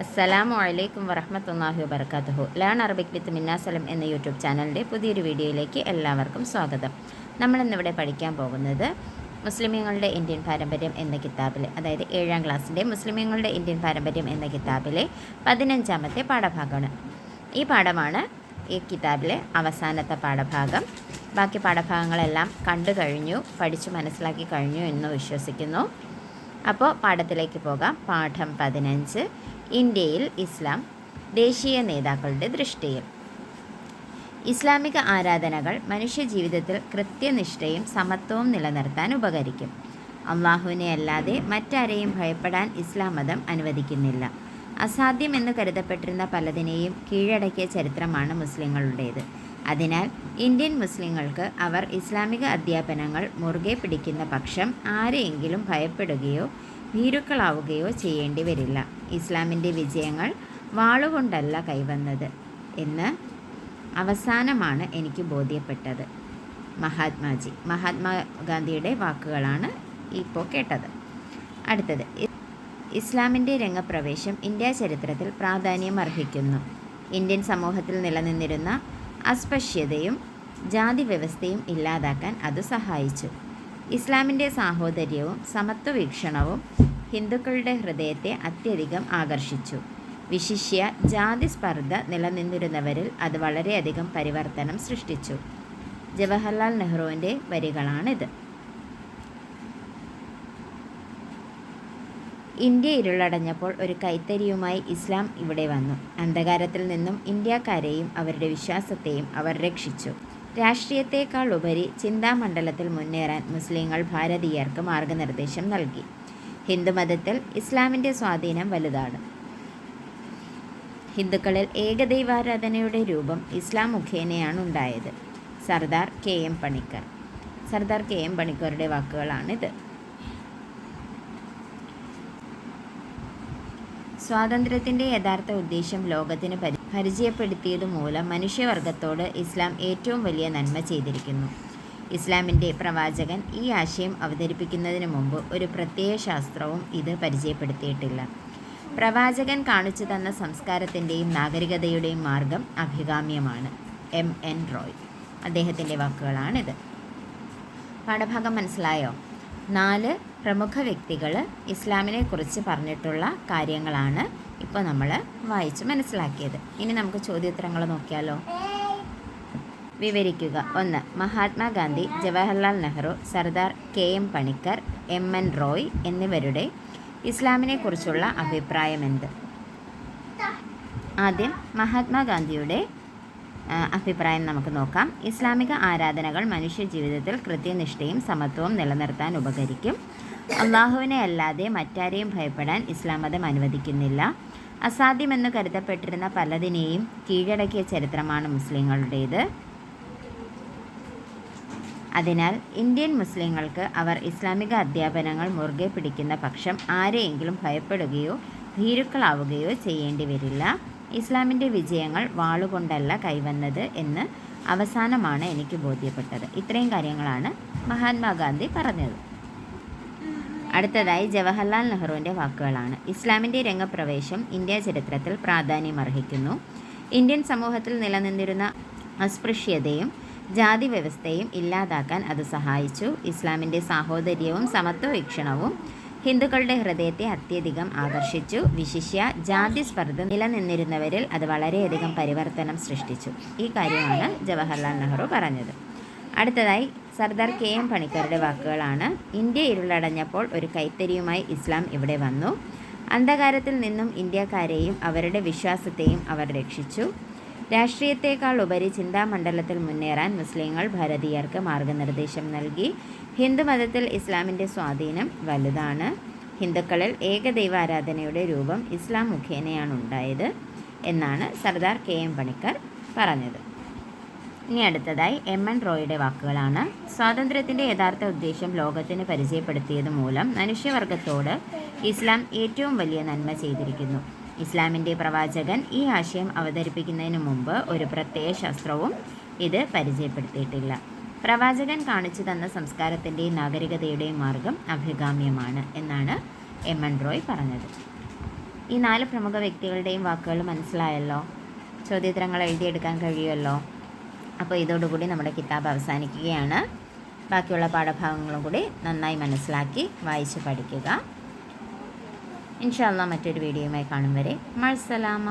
അസ്സലാമു അലൈക്കും വറഹമത്തല്ലാഹി വബർക്കാത്തുഹു ലേൺ അറബിക് വിത്ത് മിന്നാസലം എന്ന യൂട്യൂബ് ചാനലിന്റെ പുതിയൊരു വീഡിയോയിലേക്ക് എല്ലാവർക്കും സ്വാഗതം. നമ്മളിന്നിവിടെ പഠിക്കാൻ പോകുന്നത് മുസ്ലിമീങ്ങളുടെ ഇന്ത്യൻ പാരമ്പര്യം എന്ന കിതാബിലെ അതായത് ഏഴാം ക്ലാസ്സിന്റെ മുസ്ലിമീങ്ങളുടെ ഇന്ത്യൻ പാരമ്പര്യം എന്ന കിതാബിലെ പതിനഞ്ചാമത്തെ പാഠഭാഗമാണ്. ഈ പാഠമാണ് ഈ കിതാബിലെ അവസാനത്തെ പാഠഭാഗം. ബാക്കി പാഠഭാഗങ്ങളെല്ലാം കണ്ടു കഴിഞ്ഞു പഠിച്ചു മനസ്സിലാക്കി കഴിഞ്ഞു എന്ന് വിശ്വസിക്കുന്നു. അപ്പോൾ പാഠത്തിലേക്ക് പോകാം. പാഠം പതിനഞ്ച്. ഇന്ത്യയിൽ ഇസ്ലാം ദേശീയ നേതാക്കളുടെ ദൃഷ്ടിയിൽ. ഇസ്ലാമിക ആരാധനകൾ മനുഷ്യജീവിതത്തിൽ കൃത്യനിഷ്ഠയും സമത്വവും നിലനിർത്താൻ ഉപകരിക്കും. അള്ളാഹുവിനെ അല്ലാതെ മറ്റാരെയും ഭയപ്പെടാൻ ഇസ്ലാം മതം അനുവദിക്കുന്നില്ല. അസാധ്യമെന്ന് കരുതപ്പെട്ടിരുന്ന പലതിനെയും കീഴടക്കിയ ചരിത്രമാണ് മുസ്ലിങ്ങളുടേത്. അതിനാൽ ഇന്ത്യൻ മുസ്ലിങ്ങൾക്ക് അവർ ഇസ്ലാമിക അധ്യാപനങ്ങൾ മുറുകെ പിടിക്കുന്ന പക്ഷം ആരെയെങ്കിലും ഭയപ്പെടുകയോ ഭീരുക്കളാവുകയോ ചെയ്യേണ്ടി വരില്ല. ഇസ്ലാമിന്റെ വിജയങ്ങൾ വാളുകൊണ്ടല്ല കൈവന്നത് എന്ന് അവസാനമാണ് എനിക്ക് ബോധ്യപ്പെട്ടത്. മഹാത്മാജി മഹാത്മാഗാന്ധിയുടെ വാക്കുകളാണ് ഇപ്പോൾ കേട്ടത്. അടുത്തത് ഇസ്ലാമിന്റെ രംഗപ്രവേശം ഇന്ത്യ ചരിത്രത്തിൽ പ്രാധാന്യം അർഹിക്കുന്നു ഇന്ത്യൻ സമൂഹത്തിൽ നിലനിന്നിരുന്ന അസ്പശ്യതയും ജാതി വ്യവസ്ഥയും ഇല്ലാതാക്കാൻ അത് സഹായിച്ചു. ഇസ്ലാമിന്റെ സാഹോദര്യവും സമത്വ വീക്ഷണവും ഹിന്ദുക്കളുടെ ഹൃദയത്തെ അത്യധികം ആകർഷിച്ചു. വിശിഷ്യ ജാതി സ്പർദ്ധ നിലനിന്നിരുന്നവരിൽ അത് വളരെയധികം പരിവർത്തനം സൃഷ്ടിച്ചു. ജവഹർലാൽ നെഹ്റുവിന്റെ വരികളാണിത്. ഇന്ത്യ ഇരുളടഞ്ഞപ്പോൾ ഒരു കൈത്തരിയുമായി ഇസ്ലാം ഇവിടെ വന്നു. അന്ധകാരത്തിൽ നിന്നും ഇന്ത്യക്കാരെയും അവരുടെ വിശ്വാസത്തെയും അവർ രക്ഷിച്ചു. രാഷ്ട്രീയത്തെക്കാൾ ഉപരി ചിന്താമണ്ഡലത്തിൽ മുന്നേറാൻ മുസ്ലിങ്ങൾ ഭാരതീയർക്ക് മാർഗനിർദ്ദേശം നൽകി. ഹിന്ദുമതത്തിൽ ഇസ്ലാമിന്റെ സ്വാധീനം വലുതാണ്. ഹിന്ദുക്കളിൽ ഏകദൈവാരാധനയുടെ രൂപം ഇസ്ലാം മുഖേനയാണ് ഉണ്ടായത് Sardar K M Panikkar. Sardar K M പണിക്കറുടെ വാക്കുകളാണിത്. സ്വാതന്ത്ര്യത്തിന്റെ യഥാർത്ഥ ഉദ്ദേശം ലോകത്തിന് പരി പരിചയപ്പെടുത്തിയതുമൂലം മനുഷ്യവർഗത്തോട് ഇസ്ലാം ഏറ്റവും വലിയ നന്മ ചെയ്തിരിക്കുന്നു. ഇസ്ലാമിന്റെ പ്രവാചകൻ ഈ ആശയം അവതരിപ്പിക്കുന്നതിന് മുമ്പ് ഒരു പ്രത്യയ ശാസ്ത്രവും ഇത് പരിചയപ്പെടുത്തിയിട്ടില്ല. പ്രവാചകൻ കാണിച്ചു തന്ന സംസ്കാരത്തിന്റെയും നാഗരികതയുടെയും മാർഗം അഭികാമ്യമാണ്. എം. എൻ. റോയ്. അദ്ദേഹത്തിന്റെ വാക്കുകളാണിത്. പാഠഭാഗം മനസ്സിലായോ? നാല് പ്രമുഖ വ്യക്തികൾ ഇസ്ലാമിനെക്കുറിച്ച് പറഞ്ഞിട്ടുള്ള കാര്യങ്ങളാണ് ഇപ്പോൾ നമ്മൾ വായിച്ച് മനസ്സിലാക്കിയത്. ഇനി നമുക്ക് ചോദ്യോത്തരങ്ങൾ നോക്കിയാലോ? വിവരിക്കുക. ഒന്ന് Mahatma Gandhi Jawaharlal Nehru Sardar K M Panikkar M N Roy എന്നിവരുടെ ഇസ്ലാമിനെക്കുറിച്ചുള്ള അഭിപ്രായമെന്ത് ആദ്യം മഹാത്മാഗാന്ധിയുടെ അഭിപ്രായം നമുക്ക് നോക്കാം. ഇസ്ലാമിക ആരാധനകൾ മനുഷ്യ ജീവിതത്തിൽ കൃത്യനിഷ്ഠയും സമത്വവും നിലനിർത്താൻ ഉപകരിക്കും. അള്ളാഹുവിനെ അല്ലാതെ മറ്റാരെയും ഭയപ്പെടാൻ ഇസ്ലാം മതം അനുവദിക്കുന്നില്ല. അസാധ്യമെന്ന് കരുതപ്പെട്ടിരുന്ന പലതിനെയും കീഴടക്കിയ ചരിത്രമാണ് മുസ്ലിങ്ങളുടേത്. അതിനാൽ ഇന്ത്യൻ മുസ്ലിങ്ങൾക്ക് അവർ ഇസ്ലാമിക അധ്യാപനങ്ങൾ മുറുകെ പിടിക്കുന്ന പക്ഷം ആരെയെങ്കിലും ഭയപ്പെടുകയോ ഭീരുക്കളാവുകയോ ചെയ്യേണ്ടി വരില്ല. ഇസ്ലാമിന്റെ വിജയങ്ങൾ വാളുകൊണ്ടല്ല കൈവന്നത് എന്ന് അവസാനമാണ് എനിക്ക് ബോധ്യപ്പെട്ടത്. ഇത്രയും കാര്യങ്ങളാണ് മഹാത്മാഗാന്ധി പറഞ്ഞത്. അടുത്തതായി ജവഹർലാൽ നെഹ്റുവിന്റെ വാക്കുകളാണ്. ഇസ്ലാമിന്റെ രംഗപ്രവേശം ഇന്ത്യ ചരിത്രത്തിൽ പ്രാധാന്യം അർഹിക്കുന്നു. ഇന്ത്യൻ സമൂഹത്തിൽ നിലനിന്നിരുന്ന അസ്പൃശ്യതയും ജാതി വ്യവസ്ഥയും ഇല്ലാതാക്കാൻ അത് സഹായിച്ചു. ഇസ്ലാമിന്റെ സാഹോദര്യവും സമത്വ വീക്ഷണവും ഹിന്ദുക്കളുടെ ഹൃദയത്തെ അത്യധികം ആകർഷിച്ചു. വിശിഷ്യ ജാതി സ്പർദ്ധ നിലനിന്നിരുന്നവരിൽ അത് വളരെയധികം പരിവർത്തനം സൃഷ്ടിച്ചു. ഈ കാര്യമാണ് ജവഹർലാൽ നെഹ്റു പറഞ്ഞത്. അടുത്തതായി സർദാർ കെ എം പണിക്കറുടെ വാക്കുകളാണ്. ഇന്ത്യ ഇരുളടഞ്ഞപ്പോൾ ഒരു കൈത്തരിയുമായി ഇസ്ലാം ഇവിടെ വന്നു. അന്ധകാരത്തിൽ നിന്നും ഇന്ത്യക്കാരെയും അവരുടെ വിശ്വാസത്തെയും അവർ രക്ഷിച്ചു. രാഷ്ട്രീയത്തെക്കാൾ ഉപരി ചിന്താമണ്ഡലത്തിൽ മുന്നേറാൻ മുസ്ലിങ്ങൾ ഭാരതീയർക്ക് മാർഗനിർദ്ദേശം നൽകി. ഹിന്ദുമതത്തിൽ ഇസ്ലാമിന്റെ സ്വാധീനം വലുതാണ്. ഹിന്ദുക്കളിൽ ഏകദൈവാരാധനയുടെ രൂപം ഇസ്ലാം മുഖേനയാണ് ഉണ്ടായത് എന്നാണ് സർദാർ കെ എം പണിക്കർ പറഞ്ഞത്. ഇനി അടുത്തതായി എം എൻ റോയുടെ വാക്കുകളാണ്. സ്വാതന്ത്ര്യത്തിന്റെ യഥാർത്ഥ ഉദ്ദേശം ലോകത്തിന് പരിചയപ്പെടുത്തിയത് മൂലം മനുഷ്യവർഗത്തോട് ഇസ്ലാം ഏറ്റവും വലിയ നന്മ ചെയ്തിരിക്കുന്നു. ഇസ്ലാമിന്റെ പ്രവാചകൻ ഈ ആശയം അവതരിപ്പിക്കുന്നതിന് മുമ്പ് ഒരു പ്രത്യയ ശാസ്ത്രവും ഇത് പരിചയപ്പെടുത്തിയിട്ടില്ല. പ്രവാചകൻ കാണിച്ചു തന്ന സംസ്കാരത്തിന്റെയും നാഗരികതയുടെയും മാർഗം അഭികാമ്യമാണ് എന്നാണ് എം എൻ റോയ് പറഞ്ഞത്. ഈ നാല് പ്രമുഖ വ്യക്തികളുടെയും വാക്കുകൾ മനസ്സിലായല്ലോ? ചോദ്യോത്തരങ്ങൾ എഴുതിയെടുക്കാൻ കഴിയുമല്ലോ? അപ്പോൾ ഇതോടുകൂടി നമ്മുടെ കിതാബ് അവസാനിക്കുകയാണ്. ബാക്കിയുള്ള പാഠഭാഗങ്ങളും കൂടി നന്നായി മനസ്സിലാക്കി വായിച്ച് പഠിക്കുക. ഇൻഷാല്ല മറ്റൊരു വീഡിയോയുമായി കാണും വരെ. മഴസലാമ